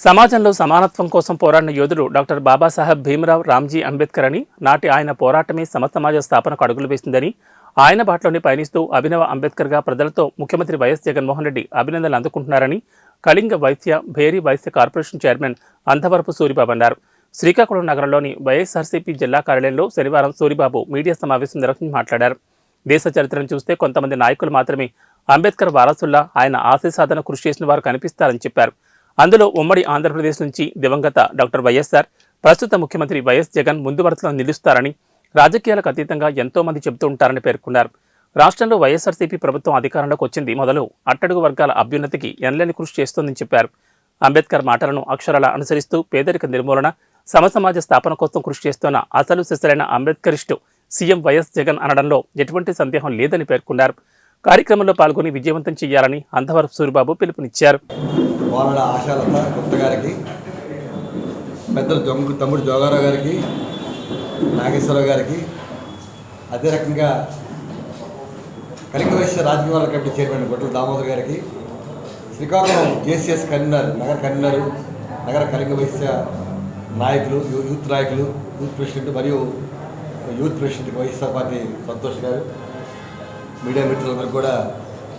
సమాజంలో సమానత్వం కోసం పోరాడిన యోధుడు డాక్టర్ బాబాసాహెబ్ భీమరావ్ రామ్జీ అంబేద్కర్ అని నాటి ఆయన పోరాటమే సమసమాజ స్థాపనకు అడుగులు వేసిందని ఆయన బాటలోనే పయనిస్తూ అభినవ అంబేద్కర్గా ప్రజలతో ముఖ్యమంత్రి వైఎస్ జగన్మోహన్ రెడ్డి అభినందనలు అందుకుంటున్నారని కళింగ వైశ్య భేరీ వైశ్య కార్పొరేషన్ చైర్మన్ అంధవరపు సూరిబాబు అన్నారు. శ్రీకాకుళం నగరంలోని వైఎస్ఆర్సీపీ జిల్లా కార్యాలయంలో శనివారం సూరిబాబు మీడియా సమావేశం నిర్వహించి మాట్లాడారు. దేశ చరిత్రను చూస్తే కొంతమంది నాయకులు మాత్రమే అంబేద్కర్ వారసుల్లా ఆయన ఆశయ సాధన కృషి చేసిన వారు కనిపిస్తారని చెప్పారు. అందులో ఉమ్మడి ఆంధ్రప్రదేశ్ నుంచి దివంగత డాక్టర్ వైఎస్ఆర్ ప్రస్తుత ముఖ్యమంత్రి వైఎస్ జగన్ ముందు వరుసలో నిలుస్తారని రాజకీయాలకు అతీతంగా ఎంతో మంది చెబుతూ ఉంటారని పేర్కొన్నారు. రాష్ట్రంలో వైఎస్ఆర్సీపీ ప్రభుత్వం అధికారంలోకి వచ్చింది. మొదలు అట్టడుగు వర్గాల అభ్యున్నతికి ఎనలేని కృషి చేస్తోందని చెప్పారు. అంబేద్కర్ మాటలను అక్షరాల అనుసరిస్తూ పేదరిక నిర్మూలన సమసమాజ స్థాపన కోసం కృషి చేస్తున్న అసలు సిసలైన అంబేద్కరిస్టు సీఎం వైఎస్ జగన్ అనడంలో ఎటువంటి సందేహం లేదని పేర్కొన్నారు. కార్యక్రమంలో పాల్గొని విజయవంతం చేయాలని అంధవరపు సూరిబాబు పిలుపునిచ్చారు. గుప్త గారికి పెద్దలు జొంగు తమ్ముడు జోగారావు గారికి నాగేశ్వరరావు గారికి అదే రకంగా కళింగ వైశ్య రాజకీయ కమిటీ చైర్మన్ గొడ్డల దామోదర్ గారికి శ్రీకాకుళం జేసీఎస్ కన్వీనర్ నగర కన్వీనర్ నగర కలింగవేశ వైశ్య నాయకులు యూత్ నాయకులు యూత్ ప్రెసిడెంట్ మరియు youth president YSR party Santosh గారు మీడియా మిత్రులందరూ కూడా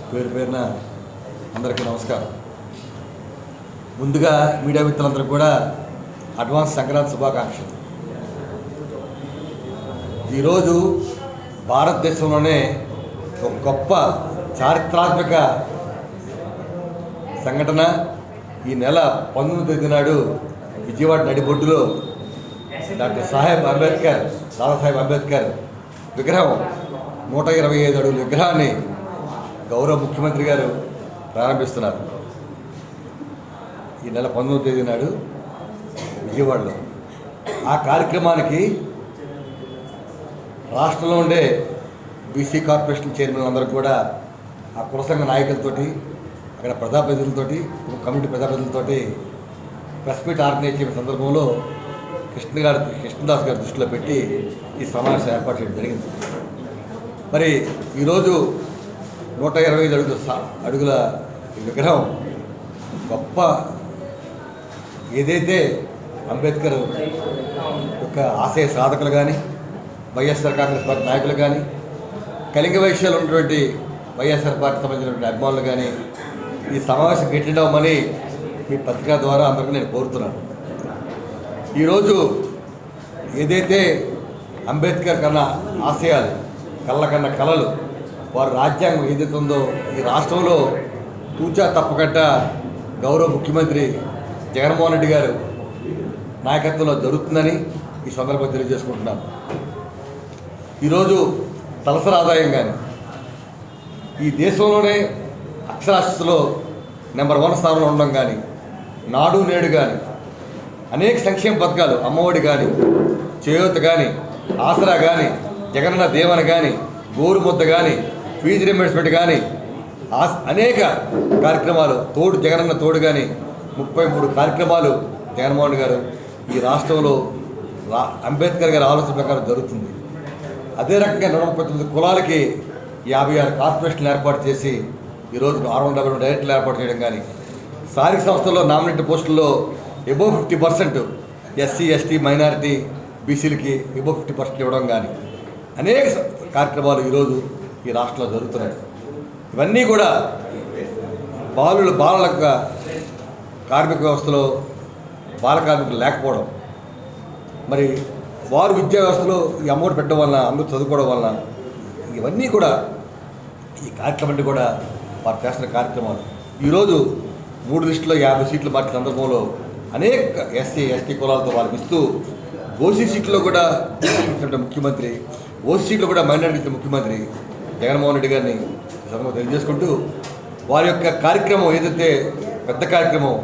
పేరు పేరున అందరికీ నమస్కారం. ముందుగా మీడియా మిత్రులందరూ కూడా అడ్వాన్స్ సంక్రాంతి శుభాకాంక్షలు. ఈరోజు భారతదేశంలోనే ఒక గొప్ప చారిత్రాత్మక సంఘటన. ఈ నెల పంతొమ్మిది తేదీ నాడు విజయవాడ నడిబొడ్డులో డాక్టర్ సాహెబ్ అంబేద్కర్ దాదాసాహెబ్ అంబేద్కర్ విగ్రహం నూట ఇరవై ఐదు అడుగుల విగ్రహాన్ని గౌరవ ముఖ్యమంత్రి గారు ప్రారంభిస్తున్నారు. ఈ నెల పంతొమ్మిది తేదీ నాడు విజయవాడలో. ఆ కార్యక్రమానికి రాష్ట్రంలో ఉండే బీసీ కార్పొరేషన్ చైర్మన్ అందరూ కూడా ఆ కులసంఘ నాయకులతోటి అక్కడ ప్రజాప్రతినిధులతోటి కమ్యూనిటీ ప్రజాప్రతినిధులతోటి ప్రెస్ మీట్ ఆర్గనైజ్ చేసిన సందర్భంలో కృష్ణ గారి కృష్ణదాస్ గారి దృష్టిలో పెట్టి ఈ సమావేశం ఏర్పాటు చేయడం జరిగింది. మరి ఈరోజు నూట ఇరవై ఐదు అడుగుల సా- అడుగుల విగ్రహం గొప్ప ఏదైతే అంబేద్కర్ యొక్క ఆశయ సాధకులు కానీ వైఎస్ఆర్ కాంగ్రెస్ పార్టీ నాయకులు కానీ కలింగ వైశ్యాలు ఉన్నటువంటి వైఎస్ఆర్ పార్టీ సంబంధించినటువంటి అభిమానులు కానీ ఈ సమావేశం అటెండ్ అవ్వమని మీ పత్రిక ద్వారా అందరికీ నేను కోరుతున్నాను. ఈరోజు ఏదైతే అంబేద్కర్ కన్నా ఆశయాలు కళ్ళకన్న కళలు వారి రాజ్యాంగం ఏదైతే ఉందో ఈ రాష్ట్రంలో తూచా తప్పకట్ట గౌరవ ముఖ్యమంత్రి జగన్మోహన్ రెడ్డి గారు నాయకత్వంలో జరుగుతుందని ఈ సందర్భంగా తెలియజేసుకుంటున్నాను. ఈరోజు తలసరి ఆదాయం కానీ ఈ దేశంలోనే అక్షరాస్యతలో నెంబర్ వన్ స్థానంలో ఉండడం కానీ నాడు నేడు కానీ అనేక సంక్షేమ పథకాలు అమ్మఒడి కానీ చేయూత కానీ ఆసరా కానీ జగనన్న దేవన కానీ గోరుముద్ద కానీ ఫీజు రింబర్స్మెంట్ కానీ అనేక కార్యక్రమాలు తోడు జగనన్న తోడు కానీ ముప్పై మూడు కార్యక్రమాలు జగన్మోహన్ గారు ఈ రాష్ట్రంలో అంబేద్కర్ గారి ఆలోచన ప్రకారం జరుగుతుంది. అదే రకంగా నూట ముప్పై తొమ్మిది కులాలకి యాభై ఆరు కార్పొరేషన్లు ఏర్పాటు చేసి ఈరోజు ఆరు వందల డెబ్బై డైరెక్టర్లు ఏర్పాటు చేయడం కానీ స్థానిక సంస్థల్లో నామినేట్ పోస్టుల్లో above fifty percent SC ST minority బీసీలకి ఎబో ఫిఫ్టీ పర్సెంట్ ఇవ్వడం కానీ అనేక కార్యక్రమాలు ఈరోజు ఈ రాష్ట్రంలో జరుగుతున్నాయి. ఇవన్నీ కూడా బాలుల బాలల కార్మిక వ్యవస్థలో బాల కార్మికులు లేకపోవడం. మరి వారు విద్యా వ్యవస్థలో ఈ అమౌంట్ పెట్టడం వలన అందరూ చదువుకోవడం వలన ఇవన్నీ కూడా ఈ కార్యక్రమం కూడా వారు చేస్తున్న కార్యక్రమాలు. ఈరోజు మూడు లిస్టులో యాభై సీట్లు మార్చిన సందర్భంలో అనేక ఎస్సీ ఎస్టీ కులాలతో వారికి ఇస్తూ ఓసీ సీట్లో కూడా ముఖ్యమంత్రి ఓసీ సీట్లో కూడా మైనార్టీ ముఖ్యమంత్రి జగన్మోహన్ రెడ్డి గారిని ఈ సందర్భంగా తెలియజేసుకుంటూ వారి యొక్క కార్యక్రమం ఏదైతే పెద్ద కార్యక్రమం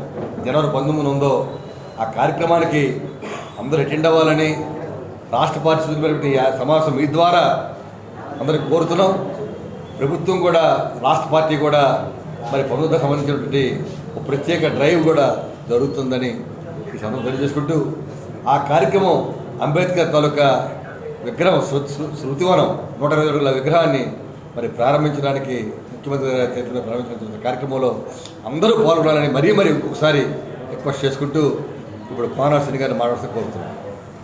జనవరి పంతొమ్మిది ఉందో ఆ కార్యక్రమానికి అందరూ అటెండ్ అవ్వాలని రాష్ట్ర పార్టీ సూచించినటువంటి సమావేశం మీ ద్వారా అందరికి కోరుతున్నాం. ప్రభుత్వం కూడా రాష్ట్ర పార్టీ కూడా మరి పనులకు సంబంధించినటువంటి ఒక ప్రత్యేక డ్రైవ్ కూడా జరుగుతుందని ఈ సందర్భం తెలియజేసుకుంటూ ఆ కార్యక్రమం అంబేద్కర్ తాలూకా విగ్రహం శృతివనం నూట ఇరవై అడుగుల విగ్రహాన్ని మరి ప్రారంభించడానికి ముఖ్యమంత్రి గారి చేతుల్లో ప్రారంభించిన కార్యక్రమంలో అందరూ పాల్గొనాలని మరీ మరీ ఇంకొకసారి రిక్వెస్ట్ చేసుకుంటూ ఇప్పుడు కోనసీని గారిని మాట్లాడుతూ కోరుతున్నాను